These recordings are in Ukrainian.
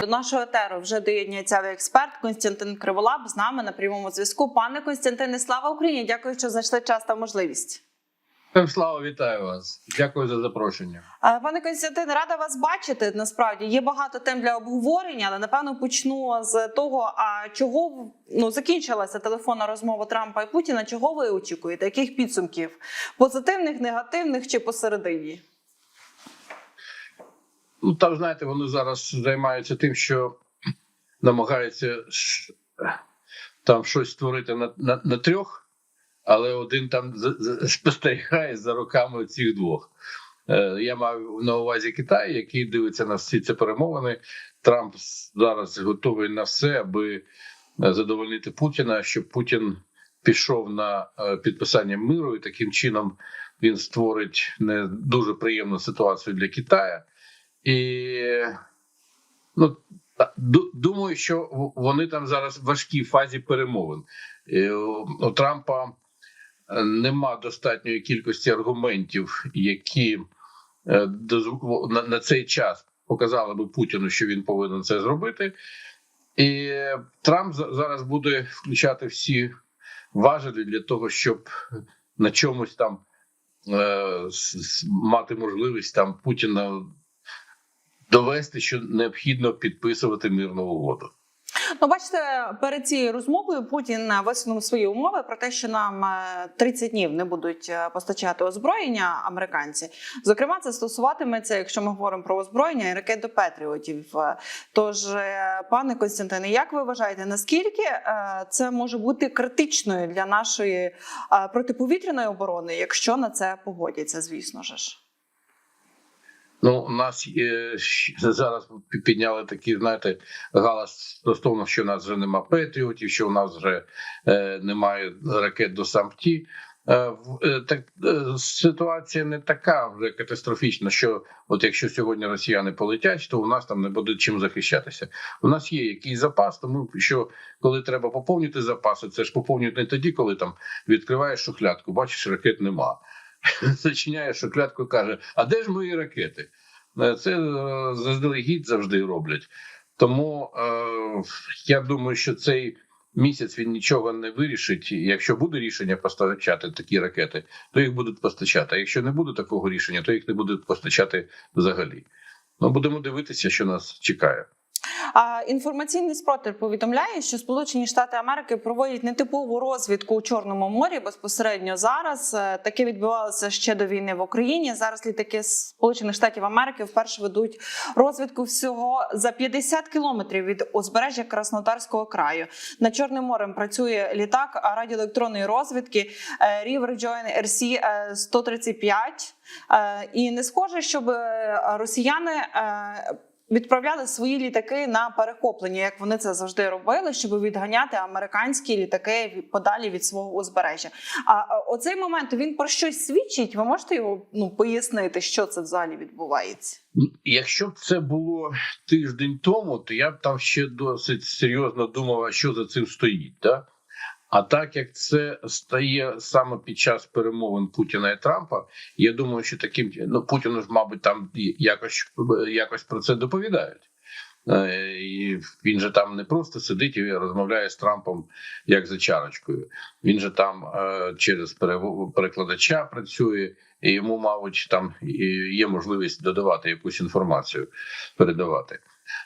До нашого етеру вже доєднується експерт Константин Криволап з нами на прямому зв'язку. Пане Константине, слава Україні! Дякую, що знайшли час та можливість. Слава, вітаю вас. Дякую за запрошення. Пане Константине, рада вас бачити. Насправді є багато тем для обговорення, але напевно почну з того, а чого ну закінчилася телефонна розмова Трампа і Путіна. Чого ви очікуєте? Яких підсумків? Позитивних, негативних чи посередині? Ну там знаєте, вони зараз займаються тим, що намагаються там щось створити на, на, на трьох, але один там спостерігає за руками цих двох. Е, Я маю на увазі Китай, який дивиться на всі ці перемовини. Трамп зараз готовий на все, аби е, задовольнити Путіна, щоб Путін пішов на е, підписання миру, і таким чином він створить не дуже приємну ситуацію для Китаю. І ну, думаю, що вони там зараз в важкій фазі перемовин. І у, Трампа е, нема достатньої кількості аргументів, які е, на, цей час показали би Путіну, що він повинен це зробити. І Трамп за- зараз буде включати всі важелі для того, щоб на чомусь там е, мати можливість там Путіна довести, що необхідно підписувати мирну угоду. Ну, бачите, перед цією розмовою Путін висунув свої умови про те, що нам е, 30 днів не будуть е, постачати озброєння американці. Зокрема, це стосуватиметься, якщо ми говоримо про озброєння і ракет до Петріотів. Е, Тож, е, пане Константине, як ви вважаєте, наскільки е, це може бути критичною для нашої е, протиповітряної оборони, якщо на це погодяться, звісно ж? Ну, нас е, зараз підняли такий, знаєте, галас стосовно, що у нас вже нема патріотів, що у нас вже е, немає ракет до самті. Е, в- е, так е, ситуація не така вже катастрофічна, що от якщо сьогодні росіяни полетять, то у нас там не буде чим захищатися. У нас є якийсь запас, тому що коли треба поповнити запаси, це ж поповнюють не тоді, коли там відкриваєш шухлядку, бачиш, ракет нема. Зачиняє шухлядку, каже: А де ж мої ракети? Е, Це е, заздалегідь завжди роблять. Тому е, я думаю, що цей місяць він нічого не вирішить. Якщо буде рішення постачати такі ракети, то їх будуть постачати. А якщо не буде такого рішення, то їх не будуть постачати взагалі. Ну будемо дивитися, що нас чекає. Інформаційний спротив повідомляє, що Сполучені Штати Америки проводять нетипову розвідку у Чорному морі безпосередньо зараз. Е, Таке відбувалося ще до війни в Україні. Зараз літаки Сполучених Штатів Америки вперше ведуть розвідку всього за 50 кілометрів від узбережжя Краснодарського краю. Над Чорним морем працює літак радіоелектронної розвідки е, River Join RC 135. Е, І не схоже, щоб е, росіяни. Відправляли свої літаки на перехоплення, як вони це завжди робили, щоб відганяти американські літаки подалі від свого узбережжя. А оцей момент він про щось свідчить. Ви можете його ну пояснити, що це взагалі відбувається? Ну, Якщо б це було тиждень тому, то я б там ще досить серйозно думав, що за цим стоїть. Да? А так як це стає саме під час перемовин Путіна і Трампа, я думаю, що таким ну Путіну ж, мабуть, там якось якось про це доповідають. Е, І він же там не просто сидить і розмовляє з Трампом як за чарочкою. Він же там е, через перекладача працює, і йому, мабуть, там є можливість додавати якусь інформацію, передавати.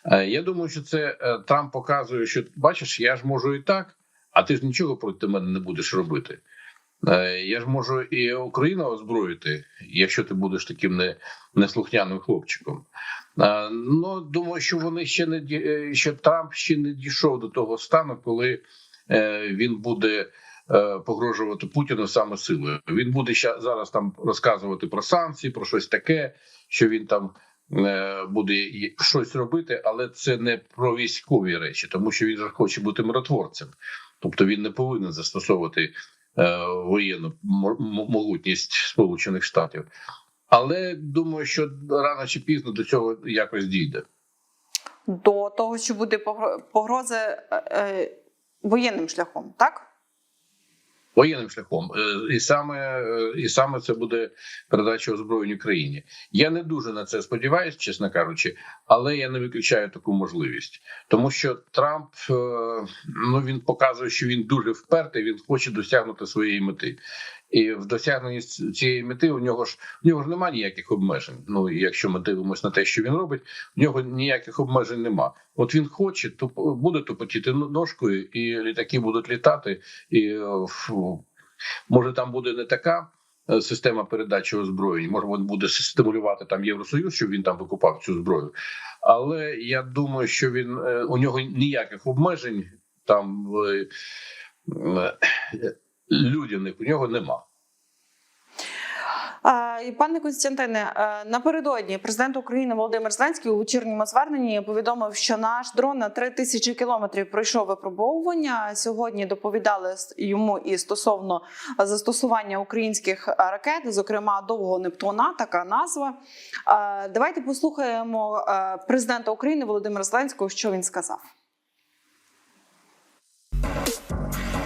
Е, Я думаю, що це Трамп показує, що бачиш, я ж можу і так, а ти ж нічого проти мене не будеш робити. Е, Я ж можу і Україну озброїти, якщо ти будеш таким не, неслухняним хлопчиком. Е, Ну думаю, що вони ще не е, що Трамп ще не дійшов до того стану, коли він буде погрожувати Путіну саме силою. Він буде ща зараз там розказувати про санкції, про щось таке, що він там буде щось робити, але це не про військові речі, тому що він же хоче бути миротворцем, тобто він не повинен застосовувати е, воєнну могутність Сполучених Штатів. Але думаю, що рано чи пізно до цього якось дійде. До того, що буде погро- погрози е, е, воєнним шляхом, так? Воєнним шляхом, Е, і саме е, і саме це буде передача озброєнь Україні. Я не дуже на це сподіваюся, чесно кажучи, але я не виключаю таку можливість, тому що Трамп е, ну він показує, що він дуже впертий, він хоче досягнути своєї мети. І в досягненні цієї мети у нього ж у нього ж немає ніяких обмежень. Ну якщо ми дивимося на те, що він робить, у нього ніяких обмежень нема. От він хоче, то буде тупотіти ножкою, і літаки будуть літати, і е, фу, може там буде не така. е, Система передачі озброєнь може він буде стимулювати там Євросоюз, щоб він там викупав цю зброю. Але я думаю, що він е, у нього ніяких обмежень там людяних у нього нема. Пане Константине, е, напередодні президент України Володимир Зеленський у вечірньому зверненні повідомив, що наш дрон на 3 тисячі кілометрів пройшов випробовування. Сьогодні доповідали йому і стосовно застосування українських ракет, зокрема довгого Нептуна, така назва. Е, Давайте послухаємо е, президента України Володимира Зеленського, що він сказав.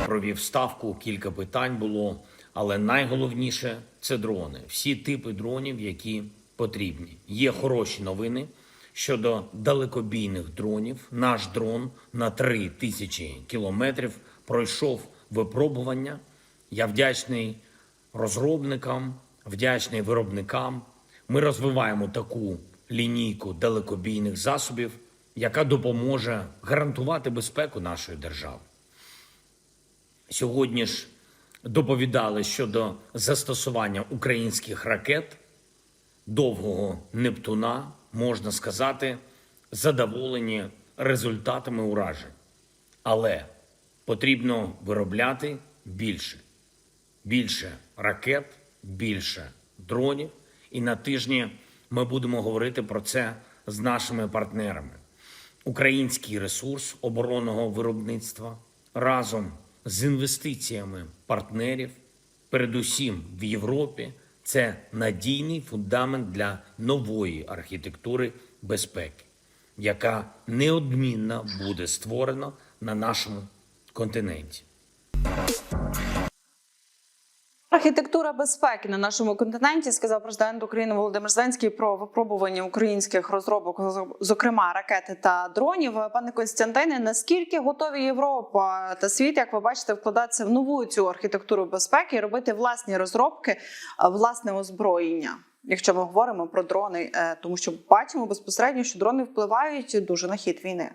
Провів ставку, кілька питань було, але найголовніше це дрони. Всі типи дронів, які потрібні. Є хороші новини щодо далекобійних дронів. Наш дрон на 3 тисячі кілометрів пройшов випробування. Я вдячний розробникам, вдячний виробникам. Ми розвиваємо таку лінійку далекобійних засобів, яка допоможе гарантувати безпеку нашої держави. Сьогодні ж доповідали щодо застосування українських ракет довгого Нептуна, можна сказати, задоволені результатами уражень. Але потрібно виробляти більше, більше ракет, більше дронів. І на тижні ми будемо говорити про це з нашими партнерами. Український ресурс оборонного виробництва разом з інвестиціями партнерів, передусім в Європі, це надійний фундамент для нової архітектури безпеки, яка неодмінно буде створена на нашому континенті. Архітектура безпеки на нашому континенті сказав президент України Володимир Зеленський про випробування українських розробок, зокрема ракети та дронів. Пане Константине, наскільки готові Європа та світ, як ви бачите, вкладатися в нову цю архітектуру безпеки і робити власні розробки, власне озброєння? Якщо ми говоримо про дрони, е, тому що бачимо безпосередньо, що дрони впливають дуже на хід війни.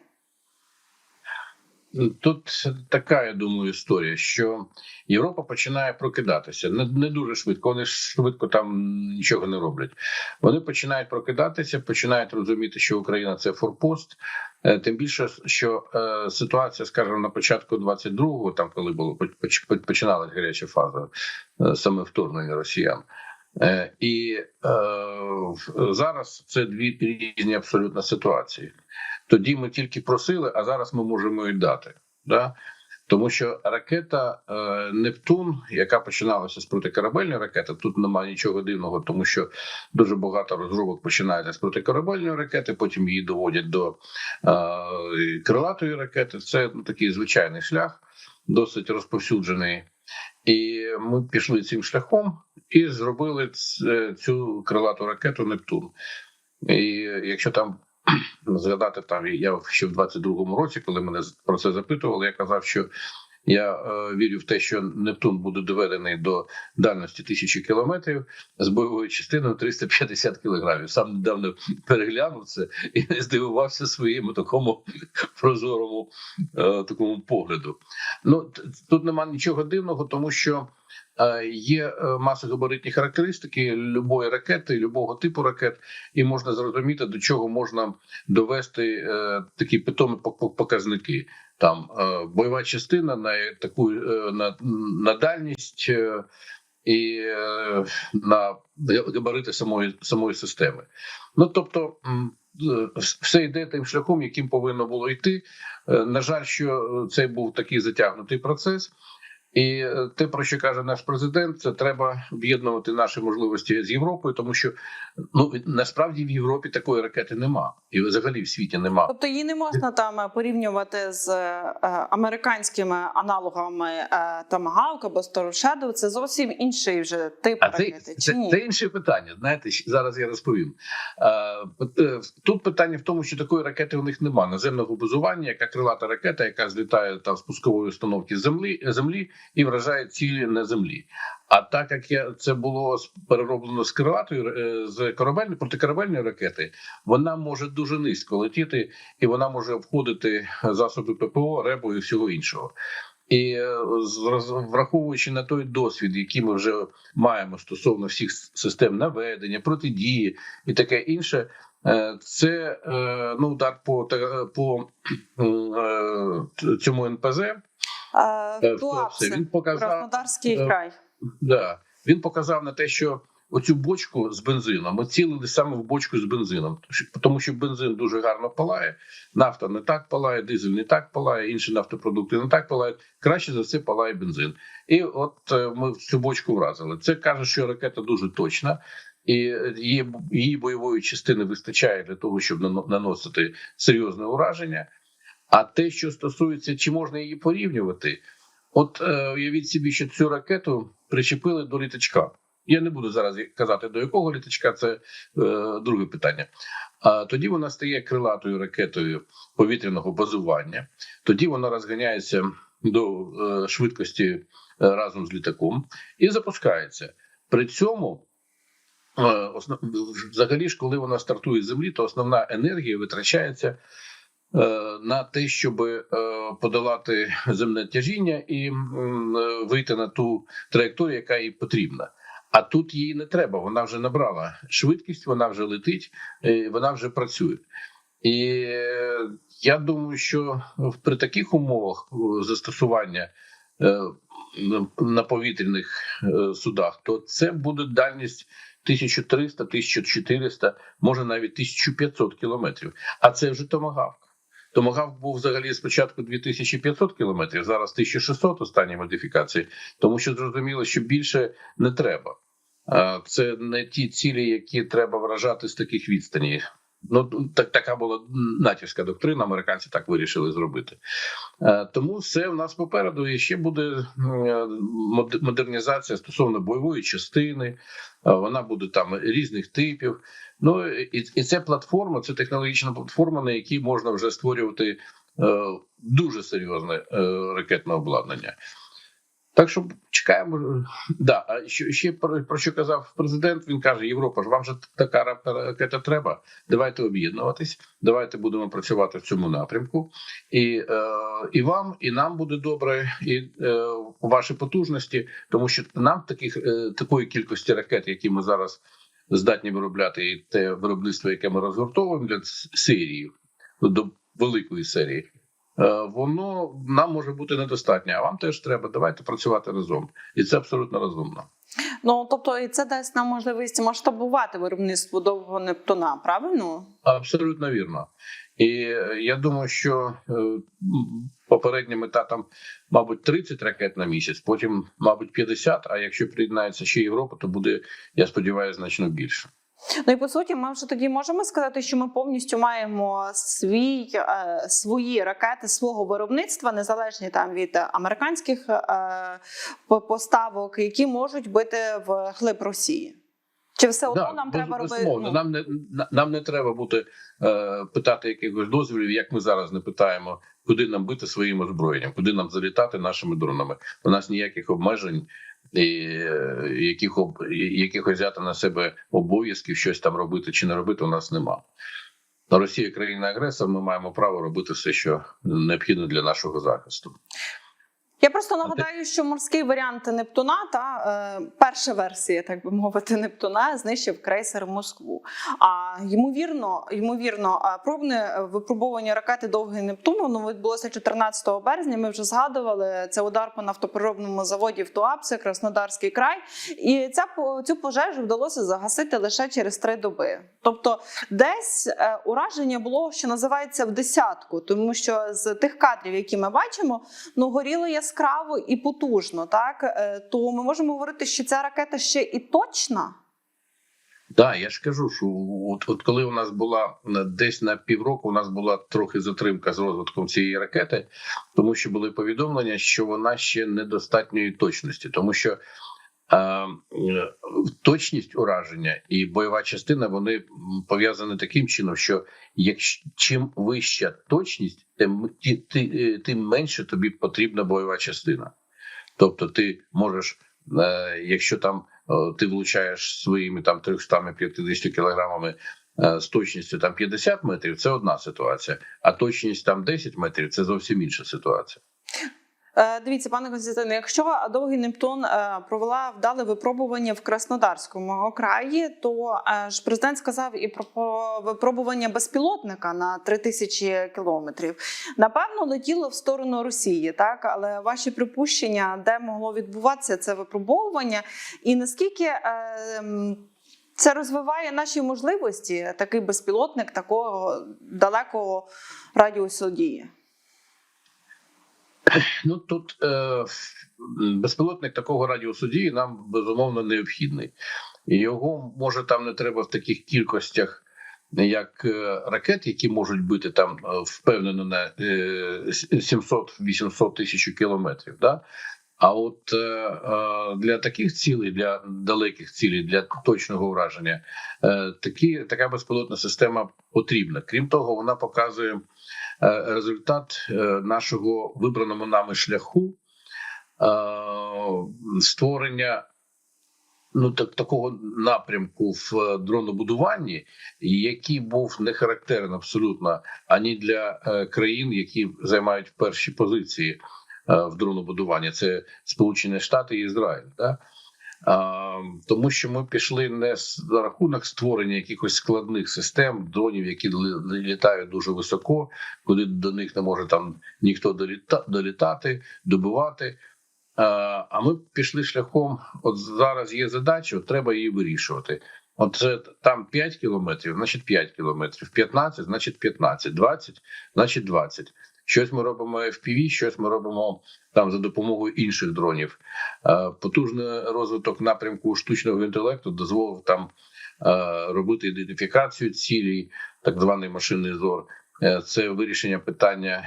Тут така, я думаю, історія, що Європа починає прокидатися не, не дуже швидко. Вони швидко там нічого не роблять. Вони починають прокидатися, починають розуміти, що Україна це форпост. Е, Тим більше, що е, ситуація, скажімо, на початку 22-го, там коли було поч- поч- гаряча фаза е, саме вторгнення росіян. Е, і е, зараз це дві різні абсолютно ситуації. Тоді ми тільки просили, а зараз ми можемо і дати. Да? Тому що ракета е, Нептун, яка починалася з протикорабельної ракети, тут немає нічого дивного, тому що дуже багато розробок починається з протикорабельної ракети, потім її доводять до е, крилатої ракети. Це ну, такий звичайний шлях, досить розповсюджений. І ми пішли цим шляхом і зробили ц- цю крилату ракету Нептун. І якщо там згадати там, я ще в 22-му році, коли мене про це запитували, я казав, що я е, вірю в те, що Нептун буде доведений до дальності тисячі кілометрів з бойовою частиною 350 кілограмів. Сам недавно переглянув це і здивувався своєму такому прозорому е, такому погляду. Ну тут нема нічого дивного, тому що е, є е, масогабаритні характеристики любої ракети, любого типу ракет, і можна зрозуміти, до чого можна довести е, такі питомі пок- пок- показники. Там е, бойова частина на таку е, на, на дальність е, і на габарити самої самої системи. Ну тобто, все йде тим шляхом, яким повинно було йти. На жаль, що це був такий затягнутий процес. І е, те, про що каже наш президент, це треба об'єднувати наші можливості з Європою, тому що ну насправді в Європі такої ракети нема, і взагалі в світі нема. Тобто її не можна там порівнювати з е, американськими аналогами е, Томагавк або Storm Це зовсім інший вже тип А ракети. це, Чи ні? це інше питання. Знаєте, зараз я розповім. Е, тут питання в тому, що такої ракети у них немає. Наземного базування, яка крилата ракета, яка злітає там з пускової установки землі, землі і вражає цілі на землі. А так як я це було перероблено з крилатої е, з корабельної протикорабельної ракети, вона може дуже низько летіти, і вона може обходити засоби ППО, РЕБу і всього іншого. І е, враховуючи на той досвід, який ми вже маємо стосовно всіх систем наведення, протидії і таке інше, е, це ну удар по по цьому НПЗ. Е, Туапсе, Він показав Краснодарський е, край. Да. Він показав на те, що оцю бочку з бензином ми цілили саме в бочку з бензином, тому що бензин дуже гарно палає, нафта не так палає, дизель не так палає, інші нафтопродукти не так палають. Краще за все палає бензин. І от е, ми в цю бочку вразили. Це каже, що ракета дуже точна. І її, її бойової частини вистачає для того, щоб нано- наносити серйозне ураження. А те, що стосується, чи можна її порівнювати, От е, уявіть собі, що цю ракету причепили до літачка. Я не буду зараз казати до якого літачка, це е, друге питання. А тоді вона стає крилатою ракетою повітряного базування. Тоді вона розганяється до е, швидкості е, разом з літаком і запускається. При цьому, е, основ... взагалі ж, коли вона стартує з землі, то основна енергія витрачається на те, щоб е, подолати земне тяжіння і е, вийти на ту траєкторію, яка їй потрібна. А тут їй не треба. Вона вже набрала швидкість, вона вже летить, е, вона вже працює. І е, я думаю, що при таких умовах е, застосування е, на- повітряних е, судах, то це буде дальність 1300, 1400, може навіть 1500 кілометрів. А це вже томагавк. Томагавк був взагалі спочатку 2500 кілометрів, зараз 1600 останні модифікації, тому що зрозуміло, що більше не треба. Це не ті цілі, які треба вражати з таких відстаней. Ну так така була натівська доктрина. Американці так вирішили зробити. Е, Тому все в нас попереду і ще буде е, модернізація стосовно бойової частини. Е, Вона буде там різних типів. Ну і, і це платформа, це технологічна платформа, на якій можна вже створювати дуже серйозне ракетне обладнання. Так що чекаємо. Да, а що ще про, про що казав президент? Він каже: Європа ж вам же така ра- ракета треба. Давайте об'єднуватись, давайте будемо працювати в цьому напрямку. І, е, і вам, і нам буде добре, і е, ваші потужності, тому що нам таких е, такої кількості ракет, які ми зараз здатні виробляти, і те виробництво, яке ми розгортовуємо для с- серії до великої серії. Е, Воно нам може бути недостатньо, а вам теж треба. Давайте працювати разом, і це абсолютно розумно. Ну тобто, і це дасть нам можливість масштабувати виробництво довгого Нептуна, правильно? Абсолютно вірно. І е, я думаю, що е, попередня мета там, мабуть, 30 ракет на місяць, потім, мабуть, 50, А якщо приєднається ще Європа, то буде, я сподіваюся, значно більше. Ну і по суті, ми вже тоді можемо сказати, що ми повністю маємо свій е, свої ракети свого виробництва, незалежні там від американських е, поставок, які можуть бити в глиб Росії. Чи все одно Да, нам без- треба робити? ну, Нам не нам не треба бути е, питати якихось дозволів, як ми зараз не питаємо, куди нам бити своїм озброєнням, куди нам залітати нашими дронами. У нас ніяких обмежень яких об, якихось взяти на себе обов'язків, щось там робити чи не робити, у нас нема. Росія країна агресор. Ми маємо право робити все, що необхідно для нашого захисту. Я просто нагадаю, що морський варіант Нептуна та е, перша версія, так би мовити, Нептуна знищив крейсер Москву. А ймовірно, ймовірно, е, пробне випробування ракети Довгий Нептун воно відбулося 14 березня. Ми вже згадували це удар по нафтопереробному заводі в Туапсе, Краснодарський край. І ця цю пожежу вдалося загасити лише через три доби. Тобто, десь е, ураження було, що називається в десятку, тому що з тих кадрів, які ми бачимо, ну горіли яскраво. Яскраво і потужно, так е, то ми можемо говорити, що ця ракета ще і точна. Да, я ж кажу, що от, от коли у нас була десь на півроку, у нас була трохи затримка з розвитком цієї ракети, тому що були повідомлення, що вона ще недостатньої точності, тому що е, е, точність ураження і бойова частина вони пов'язані таким чином, що якщо чим вища точність, тим, е, тим менше тобі потрібна бойова частина. Тобто, ти можеш, е, якщо там е, ти влучаєш своїми там 350 кілограмами е, з точністю там 50 метрів, це одна ситуація. А точність там 10 метрів це зовсім інша ситуація. Е, Дивіться, пане Константине, якщо довгий Нептун е, провела вдале випробування в Краснодарському краї, то е, ж президент сказав і про про випробування безпілотника на 3000 кілометрів. Напевно, летіло в сторону Росії, так але ваші припущення, де могло відбуватися це випробовування, і наскільки це розвиває наші можливості, такий безпілотник такого далекого радіусу дії. Ну тут е, безпілотник такого радіусу дії нам безумовно необхідний, його може там не треба в таких кількостях, як е, ракет, які можуть бити там е, впевнено на е, 700-800 тисяч кілометрів. Да? А от е, е, для таких цілей, для далеких цілей, для точного враження, е, такі така безпілотна система потрібна. Крім того, вона показує е, результат е, нашого вибраному нами шляху е, створення ну так такого напрямку в е, дронобудуванні, який був не характерний абсолютно ані для е, країн, які займають перші позиції е, в дронобудуванні. Це Сполучені Штати і Ізраїль. Да? Тому що ми пішли не за рахунок створення якихось складних систем, дронів, які літають дуже високо, куди до них не може там ніхто доліта, долітати, добивати. А, ми пішли шляхом. От зараз є задача, треба її вирішувати. От це там 5 кілометрів, значить 5 кілометрів, 15, значить 15, 20, значить 20. Щось ми робимо FPV, щось ми робимо там за допомогою інших дронів. Е, Потужний розвиток напрямку штучного інтелекту дозволив там е, робити ідентифікацію цілей, так званий машинний зор. Е, Це вирішення питання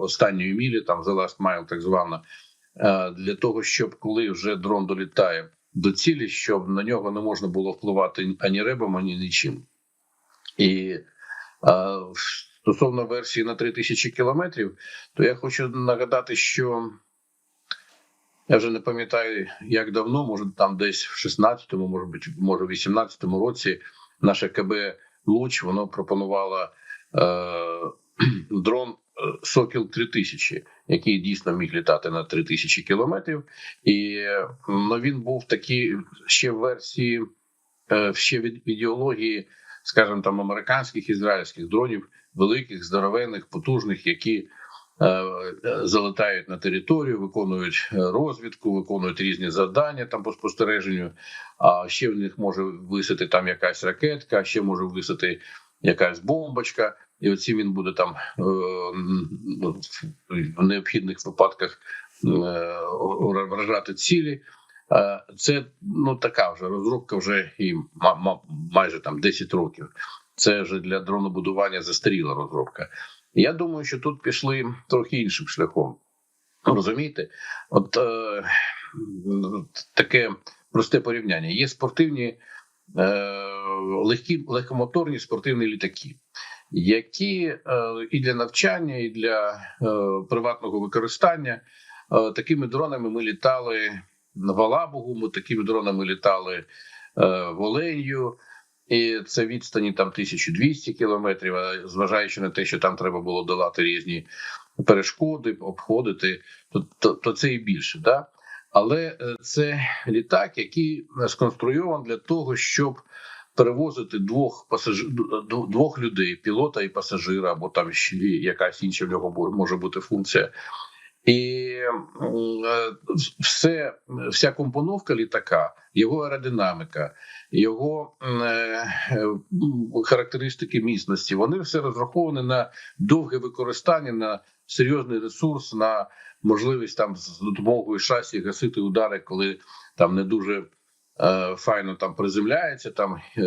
останньої мілі, там the last mile, так звана, е, для того, щоб коли вже дрон долітає до цілі, щоб на нього не можна було впливати ані ребом, ані нічим. І стосовно версії на 3000 кілометрів, то я хочу нагадати, що я вже не пам'ятаю, як давно, може там десь в 16-му, може бути, може в 18-му році, наше КБ Луч воно пропонувало е, дрон е, Сокіл 3000, який дійсно міг літати на 3000 кілометрів. І ну, він був такий ще в версії, е, ще від ідеології, скажімо, там американських ізраїльських дронів, великих, здоровенних, потужних, які е, залетають на територію, виконують е, розвідку, виконують різні завдання там по спостереженню. А ще в них може висити там якась ракетка, ще може висити якась бомбочка, і оці він буде там е, в необхідних випадках вражати цілі. Це ну така вже розробка, вже і ма- ма- майже там 10 років. Це вже для дронобудування застаріла розробка. Я думаю, що тут пішли трохи іншим шляхом. Розумієте, от е, таке просте порівняння. Є спортивні е, легкі легкомоторні спортивні літаки, які е, і для навчання, і для е, приватного використання е, такими дронами ми літали в Алабугу, ми такими дронами літали е, в Оленью. І це відстані там 1200 кілометрів. Зважаючи на те, що там треба було долати різні перешкоди, обходити, то, то, то це і більше. Да? Але е, це літак, який сконструйований для того, щоб перевозити двох пасаж... двох людей, пілота і пасажира, або там ще якась інша в нього може бути функція. І е, все, вся компоновка літака, його аеродинаміка, його е, характеристики міцності, вони все розраховані на довге використання, на серйозний ресурс, на можливість там з допомогою шасі гасити удари, коли там не дуже е, файно там приземляється, там е,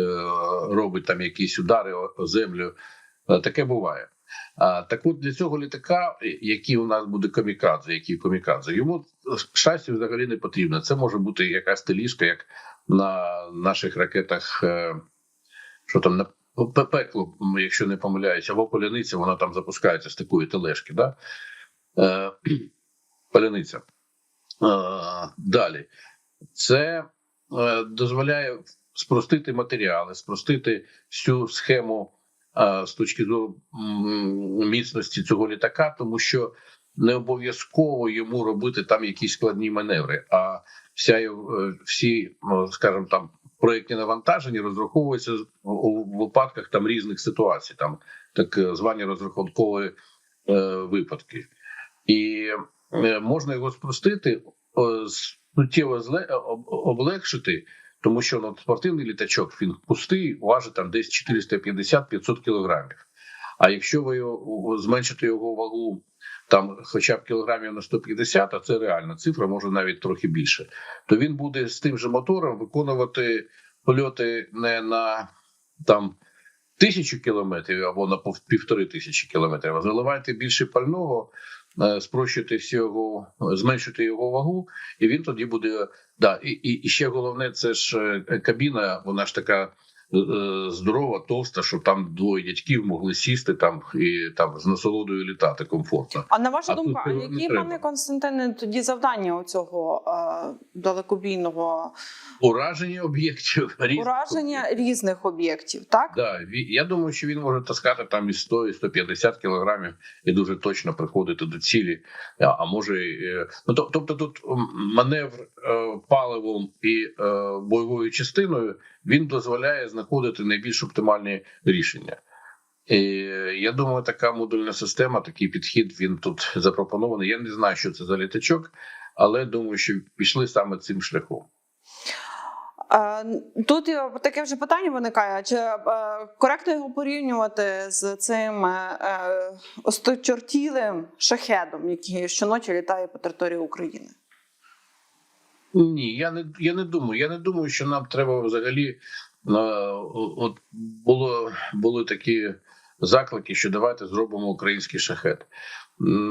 робить там якісь удари о, землю. Е, таке буває. Так от для цього літака, який у нас буде камікадзе, який комікадзе, йому шасі взагалі не потрібно. Це може бути якась теліжка, як на наших ракетах, е, що там на пекло, якщо не помиляюся, або поляниця, вона там запускається з такої тележки. Да? Е, поляниця. Е, далі. Це е, дозволяє спростити матеріали, спростити всю схему е, з точки зору міцності цього літака, тому що не обов'язково йому робити там якісь складні маневри. А вся е, всі, ну, скажімо, там проєктні навантаження розраховуються у випадках там різних ситуацій, там так е, звані розрахункові е, випадки, і е, можна його спростити, суттєво зле об- облегшити. Тому що ну, спортивний літачок він пустий, важить там десь 450-500 кілограмів. А якщо ви зменшите його вагу там хоча б кілограмів на 150, а це реальна цифра, може навіть трохи більше, то він буде з тим же мотором виконувати польоти не на там тисячу кілометрів або на півтори тисячі кілометрів, а заливайте більше пального, е, спрощуйте всю його, зменшити його вагу, і він тоді буде. Да, і, і, і ще головне, це ж е, кабіна, вона ж така здорова, товста, щоб там двоє дядьків могли сісти там і там з насолодою літати комфортно. А на вашу А думку, а які, пане Константине, тоді завдання у цього е, далекобійного Ураження об'єктів різних ураження об'єктів. різних об'єктів, так? Да, я думаю, що він може таскати там і 100, і 150 кілограмів і дуже точно приходити до цілі. А, може, е, ну то- тобто, тут маневр е, паливом і е, бойовою частиною він дозволяє знаходити найбільш оптимальні рішення. І я думаю, така модульна система, такий підхід він тут запропонований. Я не знаю, що це за літачок, але думаю, що пішли саме цим шляхом. Тут таке вже питання виникає: чи е, коректно його порівнювати з цим е, е, осточортілим шахедом, який щоночі літає по території України? Ні, я не я не думаю. Я не думаю, що нам треба взагалі. е, От було були такі заклики, що давайте зробимо український шахет.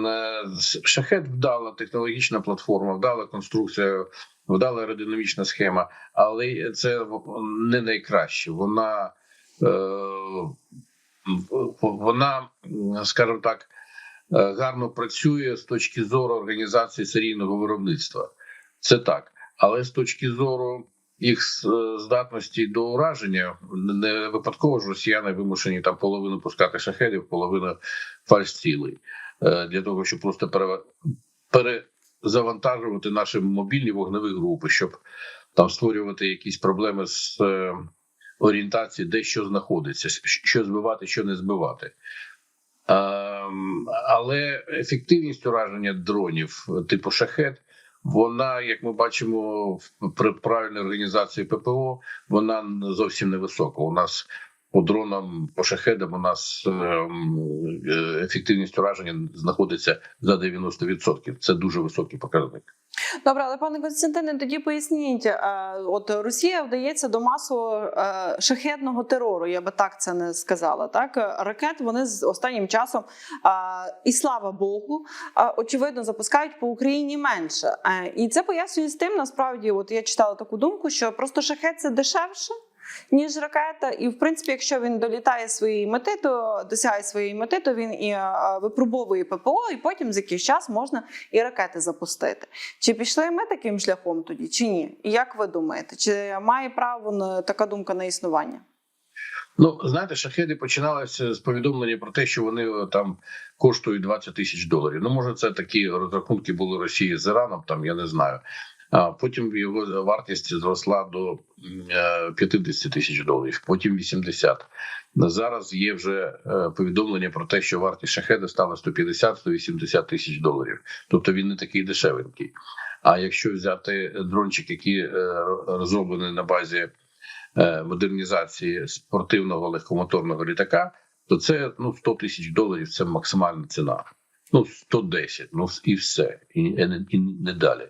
Е, Шахет вдала технологічна платформа, вдала конструкція, вдала аеродинамічна схема, але це не найкраще. Вона е, вона, скажімо так, гарно працює з точки зору організації серійного виробництва. Це так, але з точки зору їх е, здатності до ураження не випадково ж росіяни вимушені там половину пускати шахедів, половину фальшцілей е, для того, щоб просто пере, перезавантажувати наші мобільні вогневі групи, щоб там створювати якісь проблеми з е, орієнтації, де що знаходиться, що збивати, що не збивати. Ем, але ефективність ураження дронів типу шахет, вона, як ми бачимо, при правильній організації ППО, вона зовсім невисока. У нас по дронам, по шахедам, у нас ем, е, ефективність ураження знаходиться за 90%. Це дуже високий показник. Добре, але пане Константине, тоді поясніть, е, от Росія вдається до масового е, шахетного терору, я би так це не сказала. Так ракет вони з останнім часом і слава Богу, очевидно, запускають по Україні менше. І це пояснює з тим, насправді, от я читала таку думку, що просто шахет це дешевше. Ніж ракета, і в принципі, якщо він долітає своєї мети, то досягає своєї мети, то він і е, випробовує ППО, і потім за якийсь час можна і ракети запустити. Чи пішли ми таким шляхом тоді, чи ні? І як ви думаєте, чи має право на така думка на існування? Ну, знаєте, шахеди починалися з повідомлення про те, що вони е, там коштують 20 тисяч доларів. Ну, може, це такі розрахунки були Росії з Іраном, там я не знаю. Потім його вартість зросла до м, е, 50 тисяч доларів, потім 80. Зараз є вже е, повідомлення про те, що вартість шахеда стала 150-180 тисяч доларів. Тобто він не такий дешевенький. А якщо взяти дрончик, який е, розроблений на базі модернізації спортивного легкомоторного літака, то це ну 100 тисяч доларів. Це максимальна ціна. Ну 110, ну і все, і, і, і не далі.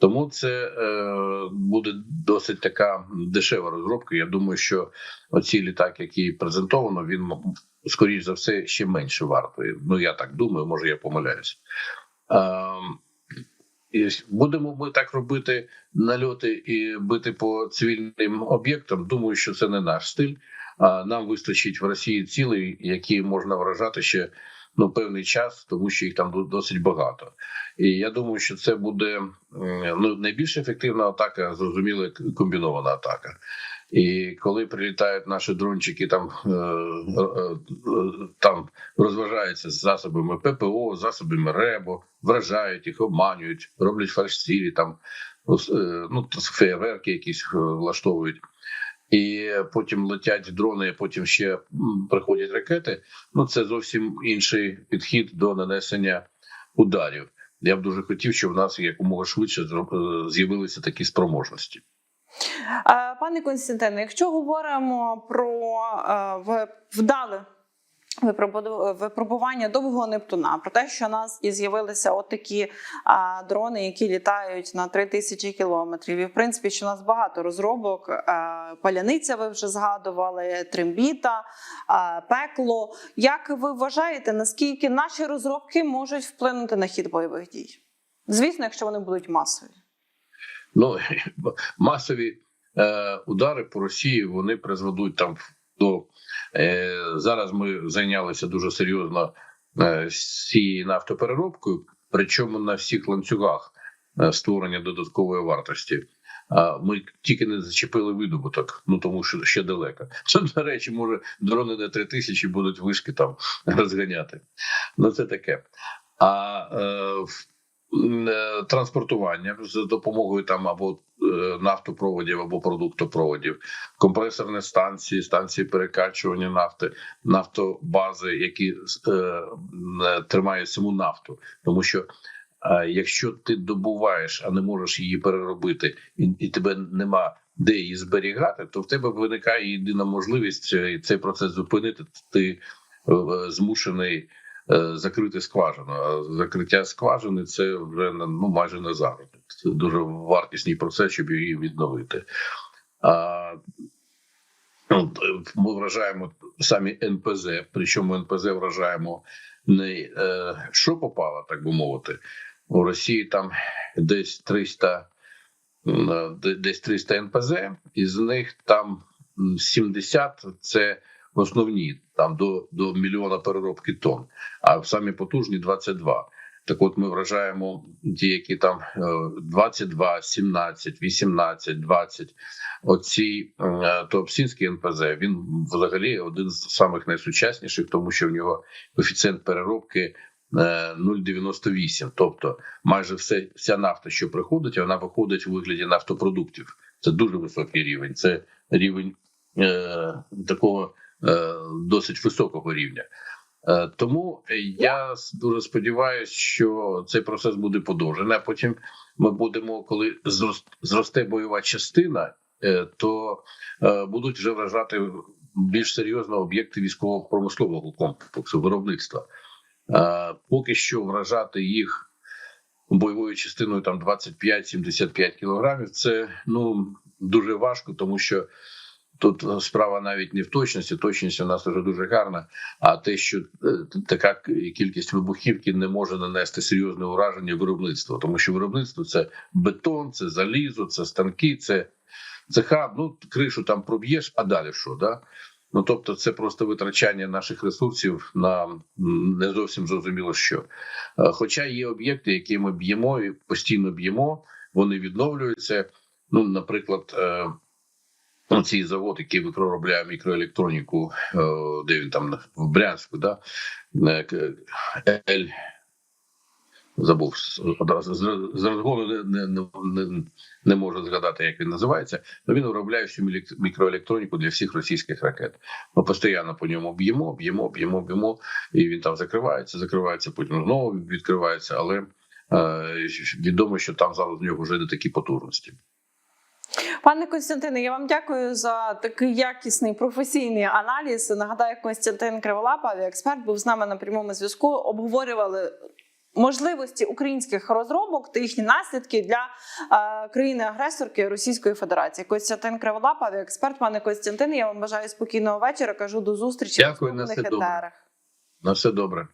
Тому це е, буде досить така дешева розробка. Я думаю, що оці літак, який презентовано, він скоріш за все ще менше вартий. Ну я так думаю, може я помиляюсь. І будемо ми так робити нальоти і бити по цивільним об'єктам. Думаю, що це не наш стиль. А нам вистачить в Росії цілей, які можна вражати ще ну певний час, тому що їх там досить багато. І я думаю, що це буде ну найбільш ефективна атака, зрозуміло, комбінована атака. І коли прилітають наші дрончики, там е, е, там розважаються з засобами ППО, засобами РЕБО, вражають їх, обманюють, роблять фальшиві, там е, ну феєверки якісь влаштовують. І потім летять дрони, а потім ще приходять ракети. Ну це зовсім інший підхід до нанесення ударів. Я б дуже хотів, щоб в нас якомога швидше е, з'явилися такі спроможності. Пане Константине, якщо говоримо про е, вдале випробування довгого Нептуна, про те, що у нас і з'явилися от а, дрони, які літають на 3000 кілометрів. І в принципі, що у нас багато розробок. Паляниця, ви вже згадували, трембіта, пекло. Як ви вважаєте, наскільки наші розробки можуть вплинути на хід бойових дій? Звісно, якщо вони будуть масові. Ну масові е, удари по Росії вони призведуть там до зараз. Ми зайнялися дуже серйозно е, цією нафтопереробкою, причому на всіх ланцюгах е, створення додаткової вартості. А ми тільки не зачепили видобуток, ну тому що ще далеко. Це, до речі, може дрони на три тисячі будуть вишки там розганяти. Ну це таке. А е, в- е, транспортування з допомогою там або е, нафтопроводів, або продуктопроводів, компресорні станції, станції перекачування нафти, нафтобази, які е, е, тримають саму нафту, тому що. е, Якщо ти добуваєш, а не можеш її переробити, і, і тебе нема де її зберігати, то в тебе виникає єдина можливість е, цей процес зупинити. Ти е, змушений е, закрити скважину. А закриття скважини це вже ну майже не зараз. Це дуже вартісний процес, щоб її відновити. А ми вражаємо самі НПЗ, причому НПЗ вражаємо не е, що попало, так би мовити. У Росії там десь 300 м, е, де- десь 300 НПЗ, із них там 70 – це основні, там до, до мільйона переробки тонн, а самі потужні 22. Так от ми вражаємо ті, які там е, 22, 17, 18, 20. Оці е, НПЗ, він взагалі один з самих найсучасніших, тому що в нього коефіцієнт переробки е, 0,98. Тобто майже все, вся нафта, що приходить, вона виходить у вигляді нафтопродуктів. Це дуже високий рівень. Це рівень е, такого е, досить високого рівня. Е, Тому я дуже сподіваюся, що цей процес буде подовжений. А потім ми будемо, коли зросте бойова частина, е, то е, будуть вже вражати більш серйозно об'єкти військово-промислового комплексу виробництва. Е, Поки що вражати їх бойовою частиною там 25-75 кілограмів. Це ну дуже важко, тому що тут е, справа навіть не в точності. Точність у нас вже дуже гарна. А те, що е, така кількість вибухівки не може нанести серйозне ураження виробництва, тому що виробництво це бетон, це залізо, це станки, це цеха. Ну кришу там проб'єш, а далі що? Да? Ну тобто, це просто витрачання наших ресурсів на не зовсім зрозуміло що. Е, Хоча є об'єкти, які ми б'ємо і постійно б'ємо, вони відновлюються. Ну, наприклад, цей завод, який виробляє мікроелектроніку, е, де він там в Брянську, да? е, Ель. Забув одразу з розгону не, не, не можу згадати, як він називається. але він виробляє всю мікроелектроніку для всіх російських ракет. Ми постійно по ньому б'ємо, б'ємо, б'ємо, б'ємо, і він там закривається, закривається, потім знову відкривається. Але е, відомо, що там зараз в нього вже не такі потужності. Пане Костянтине, я вам дякую за такий якісний професійний аналіз. Нагадаю, Костянтин Криволап, експерт, був з нами на прямому зв'язку. Обговорювали можливості українських розробок та їхні наслідки для е, країни-агресорки Російської Федерації. Костянтин Криволап, експерт. Пане Костянтине, я вам бажаю спокійного вечора. Кажу до зустрічі Дякую, на все добре. На все добре.